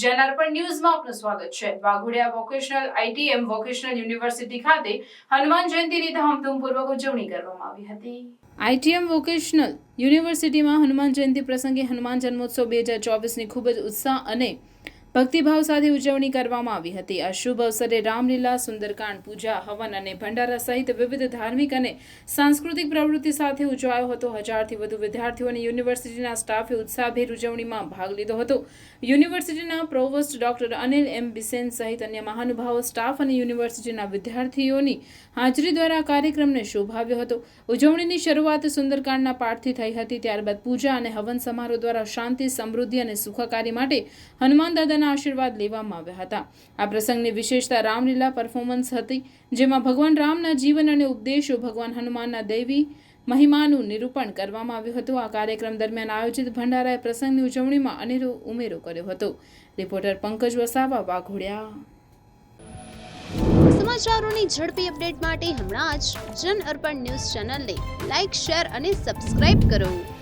જનર પર ન્યૂઝમાં આપનું સ્વાગત છે. Waghodia vocational ITM vocational university ખાતે હનુમાન જયંતીની ધામધૂમપૂર્વક ઉજવણી કરવામાં આવી હતી. આઈટીએમ વોકેશનલ યુનિવર્સિટીમાં હનુમાન જયંતી પ્રસંગે હનુમાન જન્મોત્સવ બે હજાર ચોવીસની ખૂબ જ ઉત્સાહ અને ભક્તિભાવ સાથે ઉજવણી કરવામાં આવી હતી. આ શુભ અવસરે રામલીલા, સુંદરકાંડ, પૂજા, હવન અને ભંડારા સહિત વિવિધ ધાર્મિક અને સાંસ્કૃતિક પ્રવૃત્તિ સાથે ઉજવાયો હતો. હજારથી વધુ વિદ્યાર્થીઓ અને યુનિવર્સિટીના સ્ટાફે ઉત્સાહભેર ઉજવણીમાં ભાગ લીધો હતો. યુનિવર્સિટીના provost doctor Anil M Bisen સહિત અન્ય મહાનુભાવો, સ્ટાફ અને યુનિવર્સિટીના વિદ્યાર્થીઓની હાજરી દ્વારા કાર્યક્રમને શોભાવ્યો હતો. ઉજવણીની શરૂઆત સુંદરકાંડના પાઠથી થઈ હતી. ત્યારબાદ પૂજા અને હવન સમારોહ દ્વારા શાંતિ, સમૃદ્ધિ અને સુખાકારી માટે હનુમાન દાદાના આશીર્વાદ લેવામાં આવ્યા હતા. આ પ્રસંગની વિશેષતા રામલીલા પરફોર્મન્સ હતી, જેમાં ભગવાન રામના જીવન અને ઉપદેશો ભગવાન હનુમાનના દૈવી મહિમાનું નિરૂપણ કરવામાં આવ્યું હતું. આ કાર્યક્રમ દરમિયાન આયોજિત ભંડારાએ પ્રસંગની ઉજવણીમાં અનેરો ઉમેરો કર્યો હતો. રિપોર્ટર પંકજ વસાવા, વાઘોડિયા. સમાચારોની ઝડપી અપડેટ માટે હમણાં જ જન અર્પણ ન્યૂઝ ચેનલને લાઇક શેર અને સબસ્ક્રાઇબ કરો.